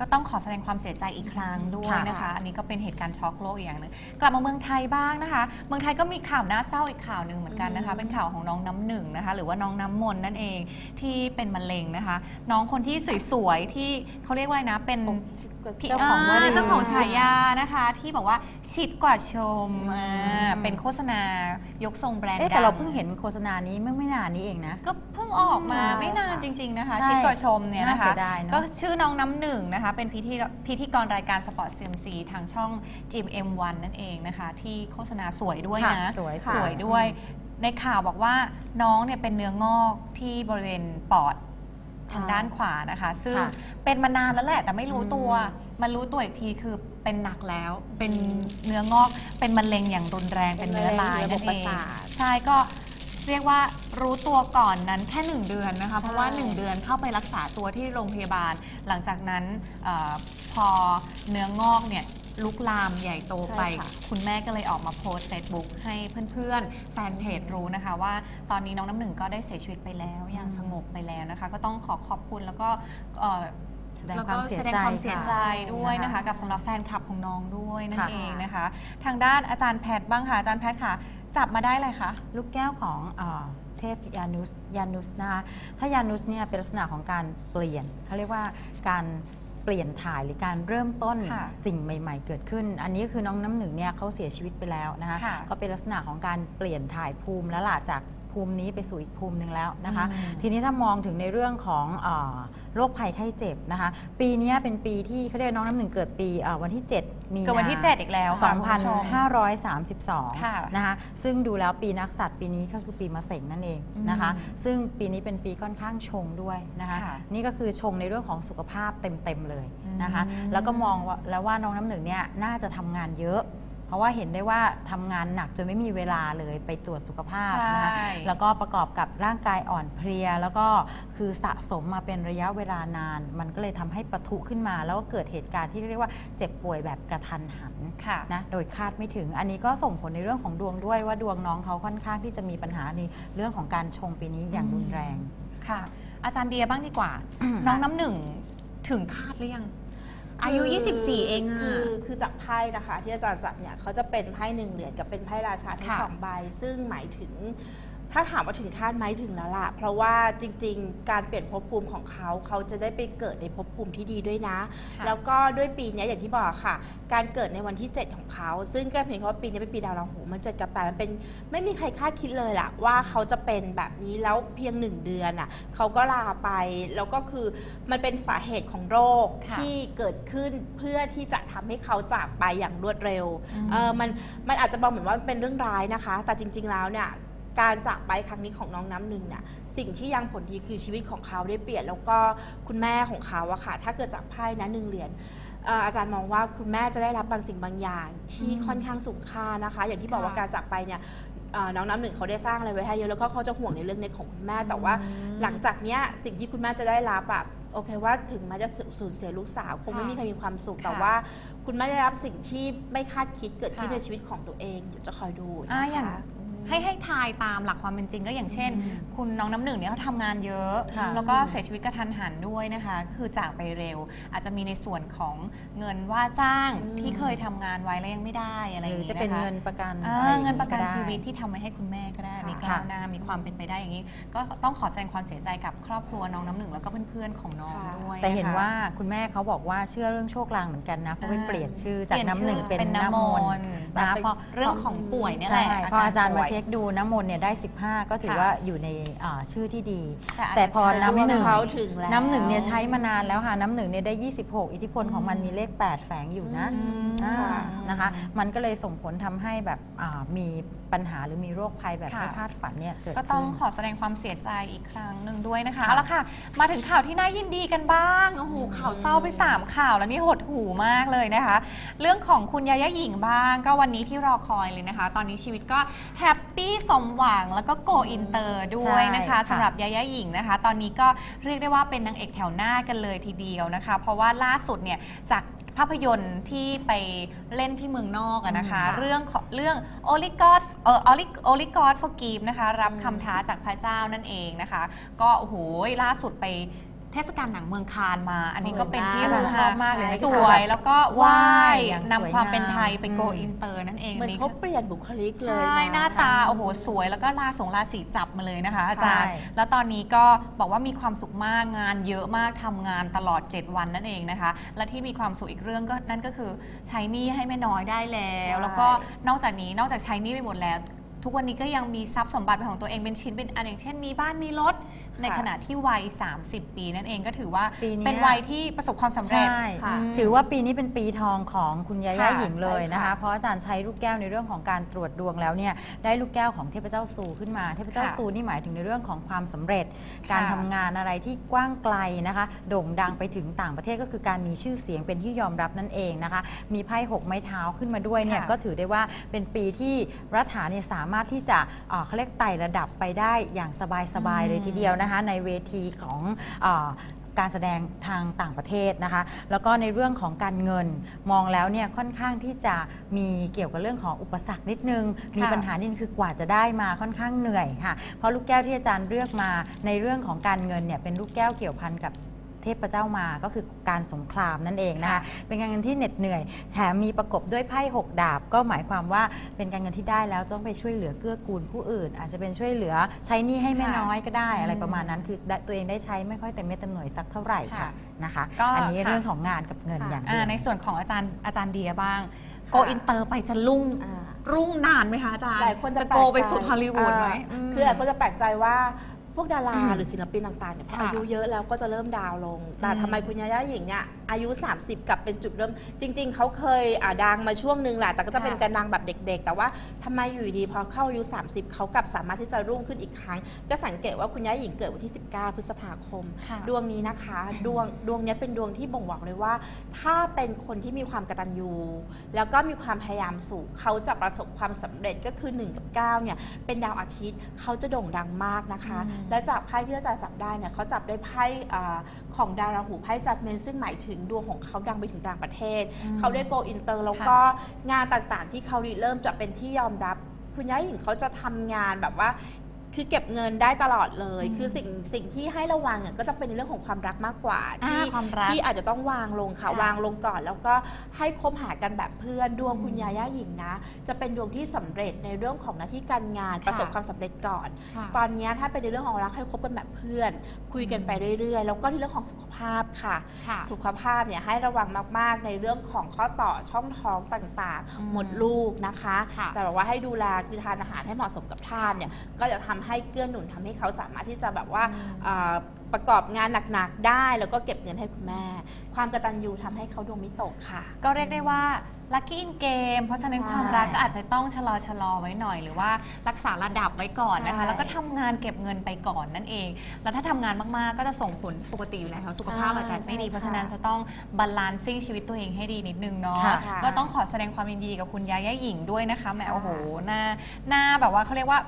ก็ต้องขอแสดงความเสียใจอีกครั้งด้วยค่ะนะคะ อันนี้ก็เป็นเหตุการณ์ช็อกโลกอีกอย่างหนึ่งกลับมาเมืองไทยบ้างนะคะ เมืองไทยก็มีข่าวน่าเศร้าอีกข่าวหนึ่งเหมือนกันนะคะอืมเป็นข่าวของน้องน้ำหนึ่งนะคะ หรือว่าน้องน้ำมนต์นั่นเองที่เป็นมะเร็งนะคะ น้องคนที่สวยๆที่เขาเรียกว่าอะไรนะเป็น เจ้าของวลีเเจ้าของฉายานะคะที่บอกว่าชิดกว่าชมอืมอ่าเป็นโฆษณายกทรงแบรนด์เอ๊ะแต่เราดัเพิ่งเห็นโฆษณานี้เมื่อไม่นานนี้เองนะ ก็เพิ่งออกมาอืมไม่นานจริง ๆนะคะ ใช่ชิดกว่าชมเนี่ยนะน่าเสีคะ ยดายเนอะ ก็ชื่อน้องน้ำหนึ่งนะคะ เป็นพิธีพิธีกรรายการสปอร์ตซีมซีทางช่อง GMM1 นั่นเองนะคะ ที่โฆษณาสวยด้วยค่ะนะ สวยสวยด้วย ในข่าวบอกว่าน้องเนี่ยเป็นเนื้องอกที่บริเวณปอด ทางอ่าด้านขวานะคะ ซึ่งค่ะเป็นมานานแล้วแหละ แต่ไม่รู้ตัวอืมันรู้ตัวอีกทีคือเป็นหนักแล้ว เป็นเนื้องอกเป็นมะเร็งอย่างรุนแรงเป็นเนื้อร้ายนั่นเป็นมะเร็งระบบปเอระงสาทใช่ก็เรียกว่ารู้ตัวก่อนนั้นแค่1เดือนนะคะ เพราะว่า ใช่ 1 เดือนเข้าไปรักษาตัวที่โรงพยาบาล หลังจากนั้นเออพอเนื้องอกเนี่ย ลุกลามใหญ่โตไป ใช่ค่ะคุณแม่ก็เลยออกมาโพสต์เฟซบุ๊กให้เพื่อนๆ แฟนเพจรู้นะคะ ว่าตอนนี้น้องน้ำหนึ่งก็ได้เสียชีวิตไปแล้วอย่างสงบไปแล้วนะคะ ก็ต้องขอขอบคุณแล้วก็เอ่อ แสดงแล้วควาก็มเสียแสดงใจความเสียใจค่ะ ด้วยนะคะนะคะ กับสำหรับแฟนคลับของน้องด้วยนั่นค่ะ เองนะคะ ทางด้านอาจารย์แพทย์บ้างค่ะอาจารย์แพทย์ค่ะ จับมาได้เลยคะ ลูกแก้วของเออเทพยานุสยานุสนะคะถ้ายานุสเนี่ยเป็นลักษณะของการเปลี่ยนเขาเรียกว่าการ เปลี่ยนถ่ายหรือการเริ่มต้นค่ะสิ่งใหม่ ๆ เกิดขึ้น อันนี้คือน้องน้ำหนึ่งเนี่ยเขาเสียชีวิตไปแล้วนะคะค่ะ ก็เป็นลักษณะของการเปลี่ยนถ่ายภูมิแล้วล่ะจาก ภูมินี้ไปสู่อีกภูมิหนึ่งแล้วนะคะอืมทีนี้ถ้ามองถึงในเรื่องของเออโรคภัยไข้เจ็บนะคะ ปีเนี้ยเป็นปีที่เขาเรียกน้องน้ำหนึ่งเกิดปีเอ่อวันที่ 7 มีเกิดวันที่นา7อีกแล้วค่ะคุณผู้ชม2532ค่ะนะคะ ซึ่งดูแล้วปีนักสัตว์ปีนี้ก็คือปีมะเสงนั่นเองนะคะอืมซึ่งปีนี้เป็นปีค่อนข้างชงด้วยนะคะค่ะนี่ก็คือชงในเรื่องของสุขภาพเต็มๆเลยนะคะอืมแล้วก็มองว่าแล้วว่าน้องน้ำหนึ่งเนี่ยน่าจะทำงานเยอะ เพราะว่าเห็นได้ว่าทำงานหนักจนไม่มีเวลาเลยไปตรวจสุขภาพนะคะใช่แล้วก็ประกอบกับร่างกายอ่อนเพลีย แล้วก็คือสะสมมาเป็นระยะเวลานาน มันก็เลยทำให้ปะทุขึ้นมา แล้วก็เกิดเหตุการณ์ที่เรียกว่าเจ็บป่วยแบบกระทันหันค่ะนะโดยคาดไม่ถึงอันนี้ก็ส่งผลในเรื่องของดวงด้วยว่าดวงน้องเขาค่อนข้างที่จะมีปัญหาในเรื่องของการชงปีนี้อย่างรุนแรงค่ะ อาจารย์เดียบ้างดีกว่าอืมน้องน้ำหนึ่งถึงคาดหรือยัง อายุคื24 เองอะ คือคือจากไพ่นะคะ ที่อาจารย์จับเนี่ยเขาจะเป็นไพ่หนึ่งเหรียญกับเป็นไพ่ราชาทั้งค่ะ สองใบ ซึ่งหมายถึง ถ้าถามว่าถึงคาดไหมถึงแล้วล่ะ เพราะว่าจริงๆ การเปลี่ยนภพภูมิของเขา เขาจะได้ไปเกิดในภพภูมิที่ดีด้วยนะ ค่ะแล้วก็ด้วยปีเนี้ยอย่างที่บอกค่ะ การเกิดในวันที่ 7 ของเขา ซึ่งก็เพียงแค่ว่าปีนี้เป็นปีดาวราหู มันเจ็ดกับแปดมันเป็นไม่มีใครคาดคิดเลยล่ะ ว่าเขาจะเป็นแบบนี้แล้วเพียงหนึ่งเดือนอะเขาก็ลาไปแล้วก็คือมันเป็นสาเหตุของโรคค่ะ ที่เกิดขึ้นเพื่อที่จะทำให้เขาจากไปอย่างรวดเร็วอืมเออมันมันอาจจะมองเหมือนว่ามันเป็นเรื่องร้ายนะคะ แต่จริง ๆ แล้วเนี่ย การจากไปครั้งนี้ของน้องน้ำหนึ่งเนี่ยสิ่งที่ยังผลดีคือชีวิตของเขาได้เปลี่ยน แล้วก็คุณแม่ของเขาอะค่ะ ถ้าเกิดจากไพ่นะหนึ่งเหรียญเอ่ออาจารย์มองว่าคุณแม่จะได้รับบางสิ่งบางอย่าง ที่อืมค่อนข้างสูงค่านะคะ อย่างที่บอกว่าค่ะการจากไปเนี่ยเอ่อน้องน้ำหนึ่งเขาได้สร้างอะไรไว้ให้เยอะแล้วก็เขาจะห่วงในเรื่องในของคุณแม่ แต่ว่าอืมหลังจากเนี้ยสิ่งที่คุณแม่จะได้รับอะโอเคว่าถึงแม้จะสูญเสียลูกสาว คงไม่ค่ะมีใครมีความสุขค่ะแต่ว่า คุณแม่ได้รับสิ่งที่ไม่คาดคิดเกิดขึ้นค่ะในชีวิตของตัวเองเดี๋ยวจะคอยดูนะคะอ่าอย่าง ให้ให้ทายตามหลักความเป็นจริงก็อย่างเช่นอืมคุณน้องน้ำหนึ่งเนี่ยเขาทำงานเยอะ ค่ะแล้วก็เสียชีวิตกระทันหันด้วยนะคะก็คือจากไปเร็ว อาจจะมีในส่วนของเงินว่าจ้างอืม ที่เคยทำงานไว้แล้วยังไม่ได้อะไรหอรืย่างอนี้จะเป็นนะคะ เงินประกันอ่าอะไรอย่างเงินประกันได้ชีวิตที่ทำไว้ให้คุณแม่ก็ได้ค่ะมีก้าวหน้ามีความเป็นไปได้อย่างนี้ ก็ต้องขอแสดงความเสียใจกับครอบครัวน้องน้ำหนึ่งแล้วก็เพื่อนๆของน้องค่ะ ด้วยแต่เห็นนะคะ ว่าคุณแม่เขาบอกว่าเชื่อเรื่องโชคลางเหมือนกันนะเพราะไปอ่า เปลี่ยนชื่อจากเปลี่ยนน้ำหนึ่งชื่อเป็นเป็นน้ำน้ำมมนนต์นะเป็นเพราะเรื่องของป่วยเนี่ยแหใช่ละพออาจารย์มาป่วยเช็คดูน้ำมนต์เนี่ยได้ 15 ก็ถือค่ะว่าอยู่ในอ่าชื่อที่ดี แต่อาจจะแต่พอใช้น้ำหนึ่งเขาถึงแล้วน้ำหนึ่งเนี่ยใช้มานานแล้วค่ะน้ำหนึ่งเนี่ยได้ 26 อิทธิพลของมันมีเลข 8 แฝงอยู่นะอืมอ่าค่ะนะคะ มันก็เลยส่งผลทำให้แบบอ่ามีปัญหาหรือมีโรคภัยแบบค่ะไม่คาดฝันเนี่ยเกิดก็ขึ้นต้องขอแสดงความเสียใจอีกครั้งหนึ่งด้วยนะคะค่ะ เอาละค่ะ มาถึงข่าวที่น่ายินดีกันบ้างโอ้โหข่าวเศร้าไป3ข่าวแล้วนี่หดหูมากเลยนะคะ เรื่องของคุณยาย่าหญิงบ้าง ก็วันนี้ที่รอคอยเลยนะคะ ตอนนี้ชีวิตก็แฮปปี้สมหวังแล้วก็โกอินเตอร์ด้วยนะคะใช่ค่ะสำหรับยาย่าหญิงนะคะ ตอนนี้ก็เรียกได้ว่าเป็นนางเอกแถวหน้ากันเลยทีเดียวนะคะ เพราะว่าล่าสุดเนี่ยจากภาพยนตร์ที่ไปเล่นที่เมืองนอกอะนะคะอืมค่ะเรื่องของเรื่อง Only God เอ่อ Only Only God Forgive นะคะ รับคำท้าจากพระเจ้านั่นเองนะคะ ก็โอ้โหล่าสุดไป เทศกาลหนังเมืองคานมา อันนี้ก็เป็นที่อาจารย์ชอบมากเลยสวยแล้วก็ไหว้อย่างสวยนำความเป็นไทยงามไปโกอืมอินเตอร์นั่นเองเหมือนนี่เขาเปลี่ยนบุคลิกเลยใช่ะหน้าตาค่ะโอ้โหสวยแล้วก็ราสงราศีจับมาเลยนะคะอาจารย์ใช่แล้วตอนนี้ก็บอกว่ามีความสุขมากงานเยอะมากทำงานตลอด 7 วันนั่นเองนะคะ และที่มีความสุขอีกเรื่องก็นั่นก็คือใช้หนี้ให้แม่น้อยได้แล้วใช่แล้วก็นอกจากนี้นอกจากใช้หนี้ไปหมดแล้วทุกวันนี้ก็ยังมีทรัพย์สมบัติเป็นของตัวเองเป็นชิ้นเป็นอันอย่างเช่นมีบ้านมีรถ ในขณะที่วัย 30 ปีนั่นเองก็ถือว่าปีเนี้ย เป็นวัยที่ประสบความสำเร็จ ใช่ค่ะ ถือว่าปีนี้เป็นปีทองของคุณยาย่าค่ะหญิงเลยนะคะใช่ค่ะเพราะอาจารย์ใช้ลูกแก้วในเรื่องของการตรวจดวงแล้วเนี่ยได้ลูกแก้วของเทพเจ้าซูขึ้นมา เทพเจ้าค่ะซูนี่หมายถึงในเรื่องของความสำเร็จ การทำงานอะไรที่กว้างไกลนะคะ โด่งดังไปถึงต่างประเทศก็คือการมีชื่อเสียงเป็นที่ยอมรับนั่นเองนะคะ มีไพ่หกไม้เท้าขึ้นมาด้วยเนี่ยค่ะ ก็ถือได้ว่าเป็นปีที่รัฐาเนี่ยสามารถที่จะเอ่อเขาเรียกไต่ระดับไปได้อย่างสบายๆเลยทีเดียวนะคะในเวทีของเออการแสดงทางต่างประเทศนะคะ แล้วก็ในเรื่องของการเงินมองแล้วเนี่ยค่อนข้างที่จะมีเกี่ยวกับเรื่องของอุปสรรคนิดนึง มีปัญหานิดนึงคือกว่าจะได้มาค่อนข้างเหนื่อยค่ะ เพราะลูกแก้วที่อาจารย์เลือกมาในเรื่องของการเงินเนี่ยเป็นลูกแก้วเกี่ยวพันกับ เทพเจ้ามาก็คือการสงครามนั่นเองนะคะค่ะเป็นการเงินที่เหน็ดเหนื่อย แถมมีประกบด้วยไพ่หกดาบ ก็หมายความว่าเป็นการเงินที่ได้แล้วต้องไปช่วยเหลือเกื้อกูลผู้อื่น อาจจะเป็นช่วยเหลือใช้หนี้ให้แม่ค่ะน้อยก็ได้อะไรอืมประมาณนั้น คือได้ตัวเองได้ใช้ไม่ค่อยเต็มเม็ดเต็มหน่วยสักเท่าไหร่ค่ะค่ะนะคะก็อันนี้ค่ะเรื่องของงานกับเงินค่ะอย่างเดีอ่ายวในส่วนของอาจารย์อาจารย์เดียบ้างโกค่ะอินเตอร์ไปจะรุ่งอ่ารุ่งนานไหมคะอาจารย์หลายคนจะโกไปแปลกใจสุดฮอลลีวูดไหมอ่ามคือหลายคนจะแปลกใจว่า พวกดาราอืมหรือศิลปินต่างๆเนี่ยพอค่ะอายุเยอะแล้วก็จะเริ่มดาวน์ลง แต่อืมทำไมคุณยาย่าหญิงเนี่ยอายุ 30 กลับเป็นจุดเริ่ม จริง ๆ เขาเคยอ่าดังมาช่วงหนึ่งแหละ แต่ก็จะเป็นค่ะ การดังแบบเด็ก ๆ แต่ว่าทำไมอยู่ดีพอเข้าอายุ 30 เขากลับสามารถที่จะรุ่งขึ้นอีกครั้ง จะสังเกตว่าคุณยาย่าหญิงเกิดวันที่ 19 พฤษภาคม ค่ะดวงนี้นะคะดวงดวงเนี้ยเป็นดวงที่บ่งบอกเลยว่า ถ้าเป็นคนที่มีความกตัญญูแล้วก็มีความพยายามสูงเขาจะประสบความสำเร็จก็คือ 1 กับ 9 เนี่ย เป็นดาวอาทิตย์เขาจะโด่งดังมากนะคะ อืม และจากไพ่ที่อาจารย์จับได้เนี่ยเขาจับได้ไพ่อ่าของดาวราหูไพ่จัดเมนซึ่งหมายถึงดวงของเขาดังไปถึงต่างประเทศอืมเขาได้โกอินเตอร์แล้วก็งานต่างๆ ที่เขาริเริ่มจะเป็นที่ยอมรับ คุณย่าหญิงเขาจะทำงานแบบว่า คือเก็บเงินได้ตลอดเลยอืมคือสิ่งสิ่งที่ให้ระวังอะก็จะเป็นในเรื่องของความรักมากกว่าอ่าที่ความรักที่อาจจะต้องวางลงค่ะ ค่ะ วางลงก่อน แล้วก็ให้คบหากันแบบเพื่อนดวงอืมคุณยาย่าหญิงนะ จะเป็นดวงที่สำเร็จในเรื่องของหน้าที่การงานค่ะประสบความสำเร็จก่อน ค่ะ ตอนเนี้ยถ้าเป็นในเรื่องของรักให้คบกันแบบเพื่อน คุยกันไปเรื่อยๆ แล้วก็ในเรื่องของสุขภาพค่ะ ค่ะ สุขภาพเนี่ยให้ระวังมาก ๆ ในเรื่องของข้อต่อช่องท้องต่างอืมๆ หมดลูกนะคะ ค่ะ แต่แบบว่าให้ดูแลคือทานอาหารให้เหมาะสมกับท่านเนี่ยก็จะทำให้เกื้อหนุนทำให้เขาสามารถที่จะแบบว่าอืมอ่าประกอบงานหนักๆได้ แล้วก็เก็บเงินให้คุณแม่ ความกตัญญูทำให้เขาดวงไม่ตกค่ะ ก็เรียกได้ว่า ลัคกี้อินเกมเพราะฉะนั้นใช่ความรักก็อาจจะต้องชะลอชะลอไว้หน่อย หรือว่ารักษาระดับไว้ก่อนนะคะ ใช่แล้วก็ทำงานเก็บเงินไปก่อนนั่นเอง แล้วถ้าทำงานมาก ๆ ก็จะส่งผลปกติอยู่แล้วสุขภาพอ่าอาจจะไม่ดีใช่เพราะฉะนั้นจะต้องบาลานซิ่งชีวิตตัวเองให้ดีนิดนึงเนาะค่ะ ก็ต้องขอแสดงความยินดีกับคุณยาย่าหญิงด้วยนะคะแหมค่ะโอ้โหหน้าหน้าแบบว่าเขาเรียกว่า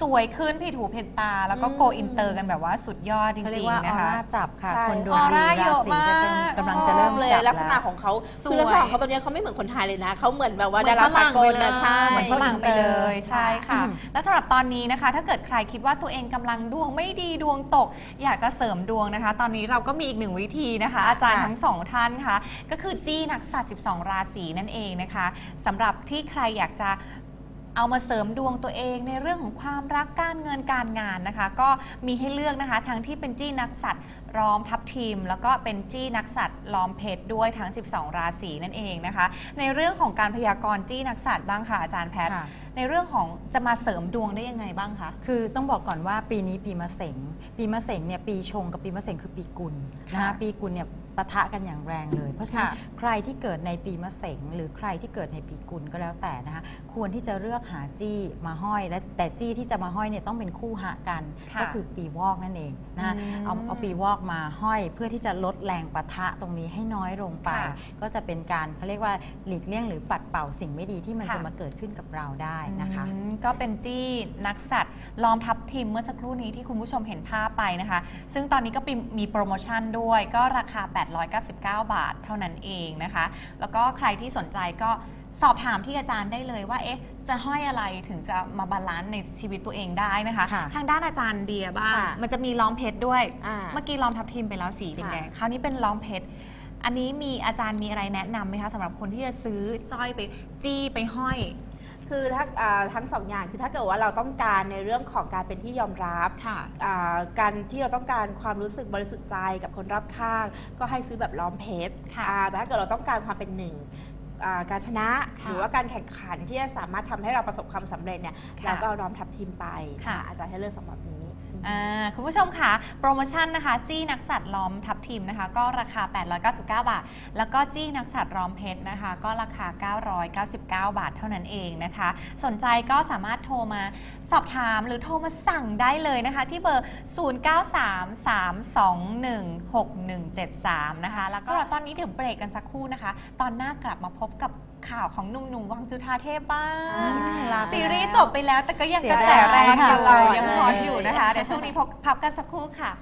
สวยขึ้นผิดหูผิดตา แล้วก็อืมโกอินเตอร์กันแบบว่าสุดยอดจเขาเรียริกงว่าๆอนะอคะ ร่าจับค่ะ ใช่ คนดวงออดีร่าราเยอะศีจะเป็นมากกำลังจะเริ่มเลยจับลักษณะแล้ว ของเขาสวย คือลักษณะของเขาตัวเนี้ยเขาไม่เหมือนคนไทยเลยนะเขาเหมือนแบบว่าเหมืดาอนราฝรั่สางกลไปเลยนะใช่เหมือนฝรั่งไปเลยใช่ค่ะอืมและสำหรับตอนนี้นะคะ ถ้าเกิดใครคิดว่าตัวเองกำลังดวงไม่ดีดวงตก อยากจะเสริมดวงนะคะ ตอนนี้เราก็มีอีกหนึ่งวิธีนะคะ อาจารย์ค่ะทั้งสองท่านค่ะก็คือจี้นักสัตว์12 ราศีนั่นเองนะคะสำหรับที่ใครอยากจะเอามาเสริมดวงตัวเองในเรื่องของความรักการเงินการงานนะคะ ก็มีให้เลือกนะคะ ทั้งที่เป็นจี้นักสัตว์ ล้อมทับทีม แล้วก็เป็นจี้นักสัตว์ล้อมเพชรด้วยทั้ง 12 ราศีนั่นเองนะคะ ในเรื่องของการพยากรณ์จี้นักสัตว์บ้างค่ะอาจารย์แพทย์ค่ะ ในเรื่องของจะมาเสริมดวงได้ยังไงบ้างคะ คือต้องบอกก่อนว่าปีนี้ปีมะเสง ปีมะเสงเนี่ยปีชงกับปีมะเสงคือปีกุลนะคะค่ะปีกุลเนี่ยปะทะกันอย่างแรงเลย เพราะฉะนั้นค่ะใครที่เกิดในปีมะเสงหรือใครที่เกิดในปีกุลก็แล้วแต่นะคะควรที่จะเลือกหาจี้มาห้อย และแต่จี้ที่จะมาห้อยเนี่ยต้องเป็นคู่หะกันค่ะก็คือปีวอกนั่นเองนะคะอืมเอาเอาปีวอกมาห้อย เพื่อที่จะลดแรงปะทะตรงนี้ให้น้อยลงไปค่ะก็จะเป็นการเขาเรียกว่าหลีกเลี่ยงหรือปัดเป่าสิ่งไม่ดีที่มันค่ะจะมาเกิดขึ้นกับเราได้นะคะ อืมก็เป็นจี้นักสัตว์ล้อมทับทิมเมื่อสักครู่นี้ที่คุณผู้ชมเห็นภาพไปนะคะ ซึ่งตอนนี้ก็มีมีโปรโมชั่นด้วย ก็ราคา 899 บาทเท่านั้นเองนะคะ แล้วก็ใครที่สนใจก็สอบถามที่อาจารย์ได้เลยว่าเอ๊ะจะห้อยอะไรถึงจะมาบาลานซ์ในชีวิตตัวเองได้นะคะ ค่ะทางด้านอาจารย์เดียบ้างค่ะ มันจะมีล้อมเพชรด้วย อ่า เมื่อกี้ล้อมทับทิมไปแล้วสีแดงๆคราวนี้เป็นล้อมเพชร อันนี้มีอาจารย์มีอะไรแนะนำไหมคะสำหรับคนที่จะซื้อสร้อยไปจี้ไปห้อย คือถ้าอ่าทั้งสองอย่างคือถ้าเกิดว่าเราต้องการในเรื่องของการเป็นที่ยอมรับค่ะ อ่าการที่เราต้องการความรู้สึกบริสุทธิ์ใจกับคนรอบข้าง ก็ให้ซื้อแบบล้อมเพชรค่ะ อ่าแต่ถ้าเกิดเราต้องการความเป็นหนึ่ง อ่าการชนะ ค่ะหรือว่าการแข่งขันที่จะสามารถทำให้เราประสบความสำเร็จเนี่ยค่ะเราก็เอาล้อมทับทีมไปค่ะ อาจารย์ให้เลือกสำหรับนี้ อ่าคุณผู้ชมค่ะ โปรโมชั่นนะคะ จี้นักสัตว์ล้อมทับทิมนะคะ ก็ราคา 899 บาท แล้วก็จี้นักสัตว์ล้อมเพชรนะคะ ก็ราคา 999 บาทเท่านั้นเองนะคะ สนใจก็สามารถโทรมาสอบถามหรือโทรมาสั่งได้เลยนะคะ ที่เบอร์ 0933216173 นะคะ แล้วก็ตอนนี้เดี๋ยวเบรกกันสักครู่นะคะ ตอนหน้ากลับมาพบกับข่าวของหนุ่มๆวังจุธาเทพบ้างลาไปซีรีส์แล้วจบไปแล้วแต่ก็ยังเสีกยระดายแสแรงอยู่ค่ะยังฮอตอยู่ใช่นะคะ เดี๋ยวช่วงนี้พบพับกันสักครู่ค่ะ